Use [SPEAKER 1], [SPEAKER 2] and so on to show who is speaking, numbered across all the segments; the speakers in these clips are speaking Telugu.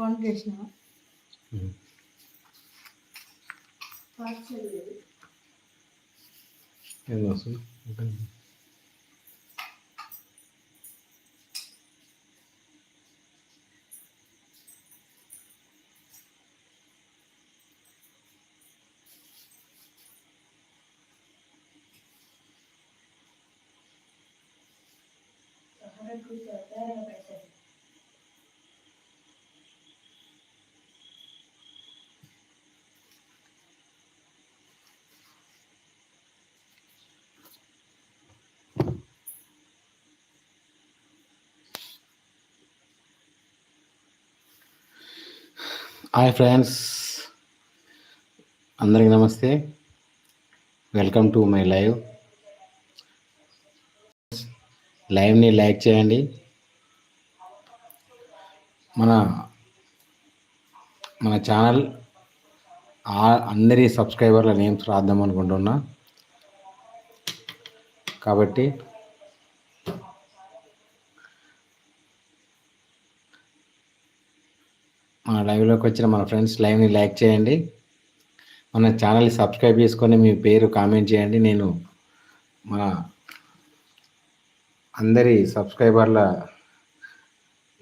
[SPEAKER 1] కౌంట్ చేసిన.
[SPEAKER 2] ఏం వస్తుంది హాయ్ ఫ్రెండ్స్. అందరికి నమస్తే. Welcome to my live. లైవ్ని like చేయండి. మన మన ఛానల్ అందరి సబ్స్క్రైబర్ల నేమ్స్ రాద్దాం అనుకుంటున్నా. కాబట్టి మన లైవ్లోకి వచ్చిన మన ఫ్రెండ్స్ లైవ్ని లైక్ చేయండి. మన ఛానల్ని సబ్స్క్రైబ్ చేసుకొని మీ పేరు కామెంట్ చేయండి. నేను మన అందరి సబ్స్క్రైబర్ల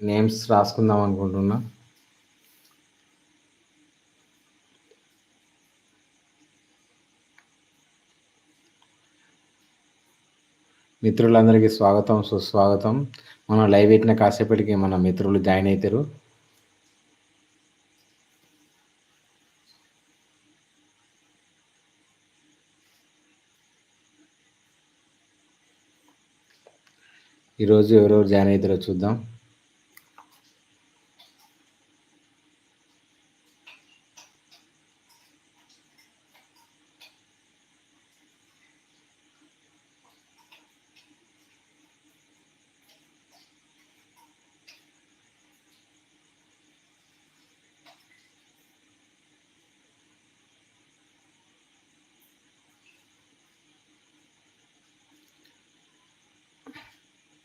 [SPEAKER 2] నేమ్స్ రాసుకుందాం అనుకుంటున్నా. మిత్రులందరికీ స్వాగతం సుస్వాగతం. మనం లైవ్ పెట్టిన కాసేపటికి మన మిత్రులు జాయిన్ అవుతారు. ఈరోజు ఎవరెవరు జాయిన్ అవుతారో చూద్దాం.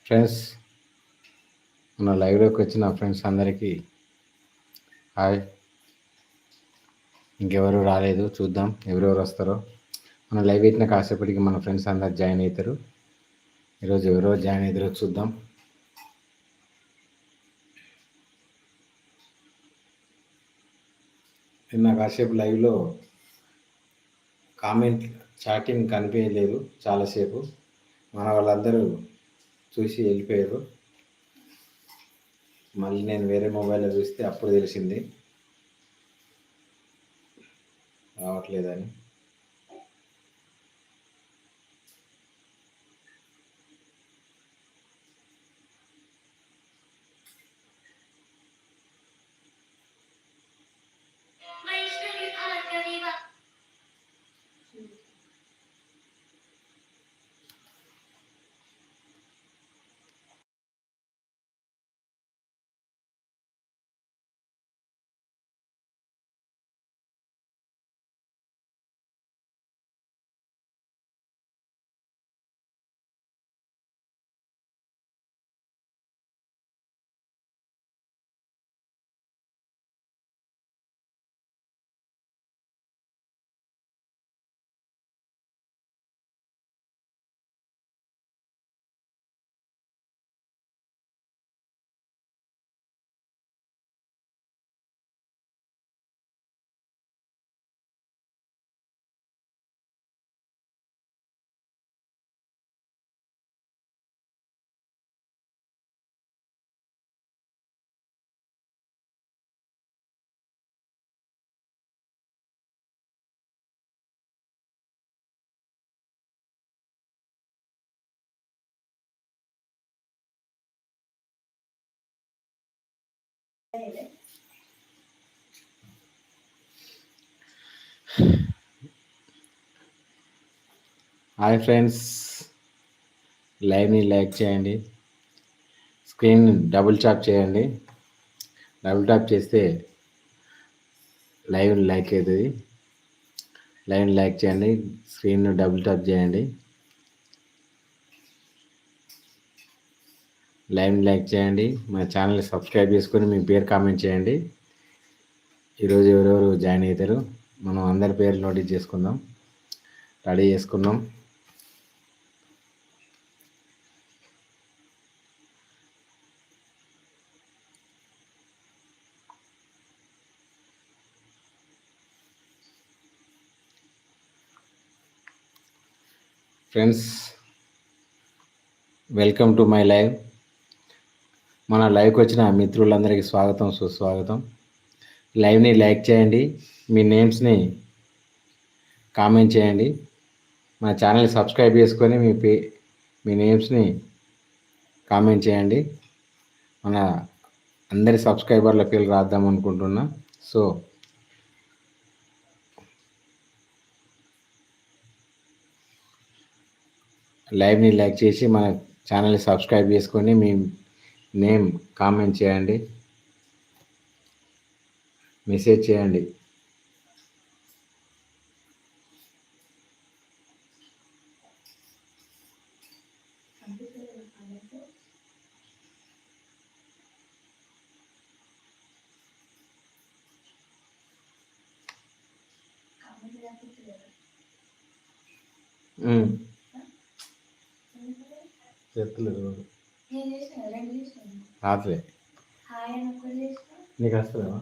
[SPEAKER 2] ఫ్రెండ్స్ మన లైవ్లోకి వచ్చిన ఫ్రెండ్స్ అందరికీ హాయ్. ఇంకెవరు రాలేదు చూద్దాం ఎవరెవరు వస్తారో. మన లైవ్ పెట్టిన కాసేపటికి మన ఫ్రెండ్స్ అందరు జాయిన్ అవుతారు. ఈరోజు ఎవరో జాయిన్ అవుతారో చూద్దాం. నిన్న కాసేపు లైవ్లో కామెంట్ చాటింగ్ కనిపించలేదు చాలాసేపు. మన వాళ్ళందరూ చూసి వెళ్ళిపోయారు. మళ్ళీ నేను వేరే మొబైల్లో చూస్తే అప్పుడు తెలిసింది. రావట్లేదని.
[SPEAKER 3] Thank you.
[SPEAKER 2] హాయ్ ఫ్రెండ్స్ లైవ్ని లైక్ చేయండి. స్క్రీన్ డబుల్ ట్యాప్ చేయండి. డబుల్ ట్యాప్ చేస్తే లైవ్ లైక్ అవుతుంది. లైవ్ లైక్ చేయండి. స్క్రీన్ డబుల్ ట్యాప్ చేయండి. లైవ్ లైక్ చేయండి మా ఛానల్ సబ్స్క్రైబ్ చేసుకొని మీ పేరు కామెంట్ చేయండి. ఈరోజు ఎవరెవరు జాయిన్ అవుతారు మనం అందరి పేర్లు నోటీస్ చేసుకుందాం. రెడీ చేసుకున్నాం friends welcome to my live మన లైవ్కి వచ్చిన మిత్రులందరికీ స్వాగతం సుస్వాగతం. లైవ్ని లైక్ చేయండి మీ నేమ్స్ని కామెంట్ చేయండి. మన ఛానల్ని సబ్స్క్రైబ్ చేసుకొని మీ పే మీ నేమ్స్ని కామెంట్ చేయండి. మన అందరి సబ్స్క్రైబర్ల పేర్లు రాద్దాం అనుకుంటున్నా. సో లైవ్ని లైక్ చేసి మన ఛానల్ని సబ్స్క్రైబ్ చేసుకొని మీ నేమ్ కామెంట్ చేయండి. మెసేజ్ చేయండి. ఉమ్. రాత్రి నీకు వస్తుందా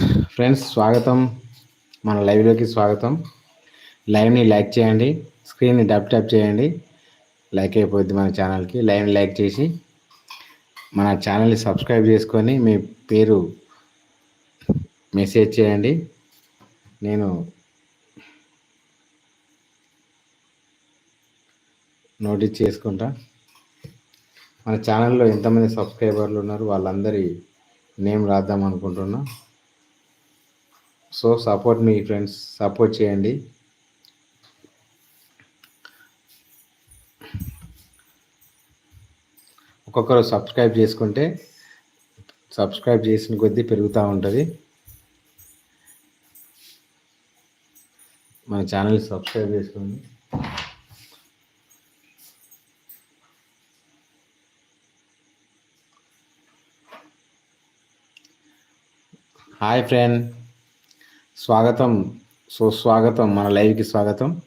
[SPEAKER 2] ఫ్రెండ్స్ స్వాగతం. మన లైవ్లోకి స్వాగతం. లైవ్ని లైక్ చేయండి. స్క్రీన్ని డబ్ ట్యాప్ చేయండి. లైక్ అయిపోద్ది మన ఛానల్కి లైవ్ని లైక్ చేసి మన ఛానల్ని సబ్స్క్రైబ్ చేసుకొని మీ పేరు మెసేజ్ చేయండి. నేను నోటీస్ చేసుకుంటా. మన ఛానల్లో ఎంతమంది సబ్స్క్రైబర్లు ఉన్నారు? వాళ్ళందరి నేమ్ రాద్దాం అనుకుంటున్నా. సో సపోర్ట్ మీ ఫ్రెండ్స్ సపోర్ట్ చేయండి. ఒక్కొక్కరు సబ్స్క్రైబ్ చేసుకుంటే సబ్స్క్రైబ్ చేసిన కొద్దీ పెరుగుతూ ఉంటుంది. మన ఛానల్ సబ్స్క్రైబ్ చేసుకోండి. Hi friend. స్వాగతం. సుస్వాగతం మన లైవ్కి స్వాగతం.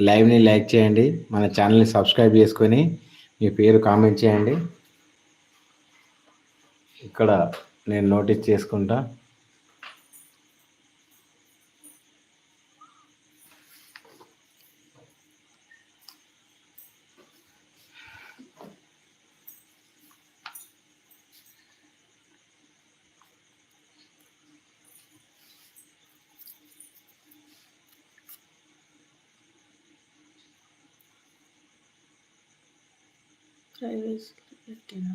[SPEAKER 2] లైవ్ని లైక్ చేయండి మన ఛానల్ని సబ్స్క్రైబ్ చేసుకొని మీ పేరు కామెంట్ చేయండి. ఇక్కడ నేను నోటీస్ చేసుకుంటా.
[SPEAKER 1] ప్రైవేసీ పెట్టినా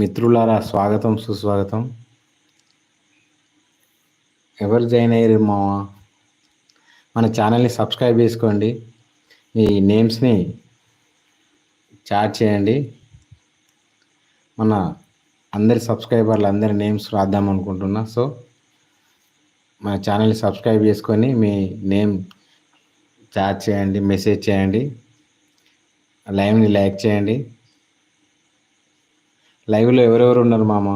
[SPEAKER 2] మిత్రులారా స్వాగతం సుస్వాగతం. ఎవరు జాయిన్ అయ్యారు మా మన ఛానల్ని సబ్స్క్రైబ్ చేసుకోండి. మీ నేమ్స్ని చాట్ చేయండి. మన అందరి సబ్స్క్రైబర్లు అందరి నేమ్స్ రాద్దాం అనుకుంటున్నా. సో మన ఛానల్ని సబ్స్క్రైబ్ చేసుకొని మీ నేమ్ చాట్ చేయండి మెసేజ్ చేయండి. లైవ్ని లైక్ చేయండి. లైవ్లో ఎవరెవరు ఉన్నారు మామ?